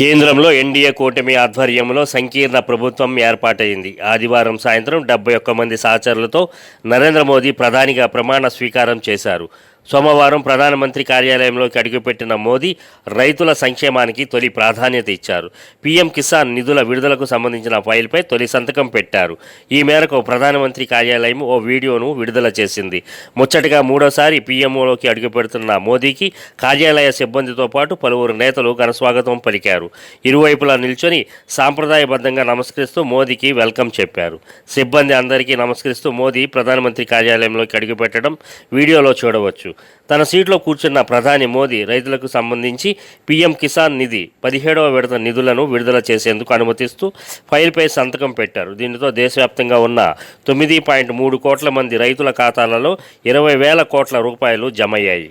కేంద్రంలో ఎన్డీఏ కూటమి ఆధ్వర్యంలో సంకీర్ణ ప్రభుత్వం ఏర్పాటైంది. ఆదివారం సాయంత్రం డెబ్బై ఒక్క మంది సహచరులతో నరేంద్ర మోదీ ప్రధానిగా ప్రమాణ స్వీకారం చేశారు. సోమవారం ప్రధానమంత్రి కార్యాలయంలోకి అడుగుపెట్టిన మోదీ రైతుల సంక్షేమానికి తొలి ప్రాధాన్యత ఇచ్చారు. పీఎం కిసాన్ నిధుల విడుదలకు సంబంధించిన ఫైల్పై తొలి సంతకం పెట్టారు. ఈ మేరకు ప్రధానమంత్రి కార్యాలయం ఓ వీడియోను విడుదల చేసింది. ముచ్చటగా మూడోసారి పీఎంఓలోకి అడుగుపెడుతున్న మోదీకి కార్యాలయ సిబ్బందితో పాటు పలువురు నేతలు ఘనస్వాగతం పలికారు. ఇరువైపులా నిల్చొని సాంప్రదాయబద్ధంగా నమస్కరిస్తూ మోదీకి వెల్కమ్ చెప్పారు. సిబ్బంది అందరికీ నమస్కరిస్తూ మోదీ ప్రధానమంత్రి కార్యాలయంలోకి అడుగుపెట్టడం వీడియోలో చూడవచ్చు. తన సీట్లో కూర్చున్న ప్రధాని మోదీ రైతులకు సంబంధించి పీఎం కిసాన్ నిధి పదిహేడవ విడత నిధులను విడుదల చేసేందుకు అనుమతిస్తూ ఫైల్పై సంతకం పెట్టారు. దీనితో దేశవ్యాప్తంగా ఉన్న తొమ్మిది పాయింట్ మూడు కోట్ల మంది రైతుల ఖాతాలలో ఇరవై వేల కోట్ల రూపాయలు జమయ్యాయి.